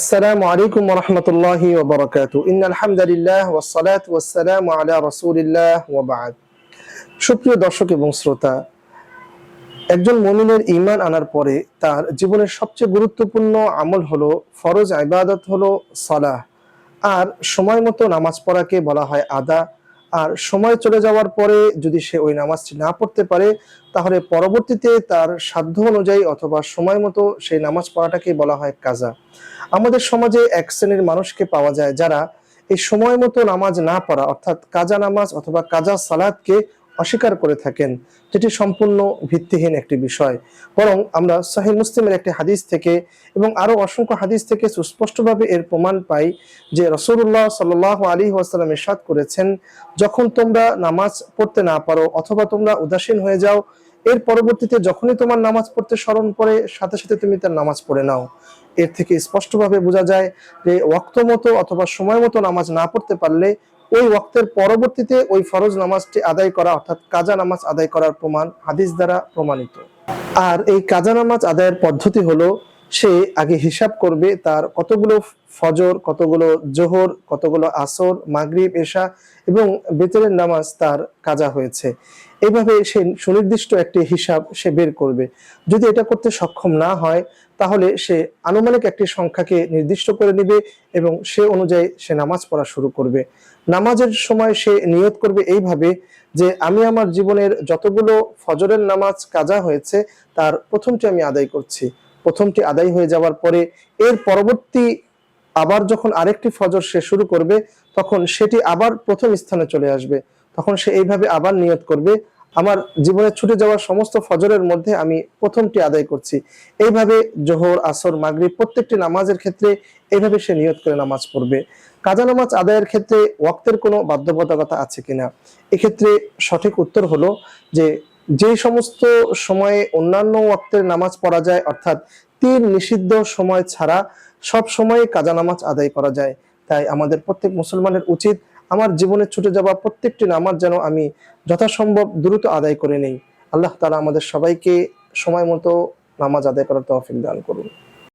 আসসালামু আলাইকুম রহমতুল্লাহি ওবরাকাতু। ইন আলহামদুলিল্লাহ ওয়াসসালাতু ওয়াসসালামু আলা রাসূলিল্লাহ ওয়া বা'দ। সুপ্রিয় দর্শক এবং শ্রোতা, একজন মুমিনের ঈমান আনার পরে তার জীবনের সবচেয়ে গুরুত্বপূর্ণ আমল হলো ফরজ ইবাদত হলো সালাহ। আর সময় মতো নামাজ পড়াকে বলা হয় আদা। আর সময় চলে যাওয়ার পরে যদি সে ওই নামাজটি না পড়তে পারে, তাহলে পরবর্তীতে তার সাধ্য অনুযায়ী অথবা সময় মতো সেই নামাজ পড়াটাকে বলা হয় কাজা। আমাদের সমাজে এক শ্রেণির মানুষকে পাওয়া যায় যারা এই সময় মতো নামাজ না পড়া, অর্থাৎ কাজা নামাজ অথবা কাজা সালাদকে অস্বীকার করে থাকেন, যেটি সম্পূর্ণ ভিত্তিহীন একটি বিষয়। বরং আমরা সাহিহ মুসলিমের একটি হাদিস থেকে এবং আরও অসংখ্য হাদিস থেকে সুস্পষ্টভাবে এর প্রমাণ পাই যে রসুল্লাহ সাল আলী ওয়াসাল্লাম ইরশাদ করেছেন, যখন তোমরা নামাজ পড়তে না পারো অথবা তোমরা উদাসীন হয়ে যাও, এর পরবর্তীতে যখনই তোমার নামাজ পড়তে স্মরণ পড়ে, সাথে সাথে তুমি তার নামাজ পড়ে নাও। এর থেকে স্পষ্টভাবে বোঝা যায় যে ওয়াক্ত মতো অথবা সময় মতো নামাজ না পড়তে পারলে ওই ওয়াক্তের পরবর্তীতে ওই ফরজ নামাজটি আদায় করা, অর্থাৎ কাজা নামাজ আদায় করার প্রমাণ হাদিস দ্বারা প্রমাণিত। আর এই কাজা নামাজ আদায়ের পদ্ধতি হলো সে আগে হিসাব করবে তার কতগুলো ফজর, কতগুলো জোহর, কতগুলো আসর, মাগরিব, এশা এবং বেতরের নামাজ তার কাজা হয়েছে। এইভাবে সে সুনির্দিষ্ট একটি হিসাব সে বের করবে। যদি এটা করতে সক্ষম না হয়, তাহলে সে আনুমানিক একটি সংখ্যাকে নির্দিষ্ট করে নিবে এবং সে অনুযায়ী সে নামাজ পড়া শুরু করবে। নামাজের সময় সে নিয়ত করবে এইভাবে যে, আমি আমার জীবনের যতগুলো ফজরের নামাজ কাজা হয়েছে, তার প্রথমটি আমি আদায় করছি। প্রথমটি আদায় হয়ে যাওয়ার পরে এর পরবর্তী আবার যখন আরেকটি ফজর সে শুরু করবে, তখন সেটি আবার প্রথম স্থানে চলে আসবে। তখন সে এইভাবে আবার নিয়ত করবে, আমার জীবনে ছুটে যাওয়া সমস্ত ফজরের মধ্যে আমি প্রথমটি আদায় করছি। এইভাবে জোহর, আসর, মাগরিব প্রত্যেকটি নামাজের ক্ষেত্রে এইভাবে সে নিয়ত করে নামাজ পড়বে। কাজা নামাজ আদায়ের ক্ষেত্রে ওয়াক্তের কোনো বাধ্যবাধকতা আছে কিনা? এক্ষেত্রে সঠিক উত্তর হলো যে যে সমস্ত সময়ে অন্যান্য ওয়াক্তের নামাজ পড়া যায়, অর্থাৎ তিন নিষিদ্ধ সময় ছাড়া সব সময় কাজা নামাজ আদায় করা যায়। তাই আমাদের প্রত্যেক মুসলমানের উচিত আমার জীবনে ছুটে যাওয়া প্রত্যেকটি নামাজ যেন আমি যথাসম্ভব দ্রুত আদায় করে নেই। আল্লাহ তালা আমাদের সবাইকে সময় মতো নামাজ আদায় করার তহফিক দান করুন।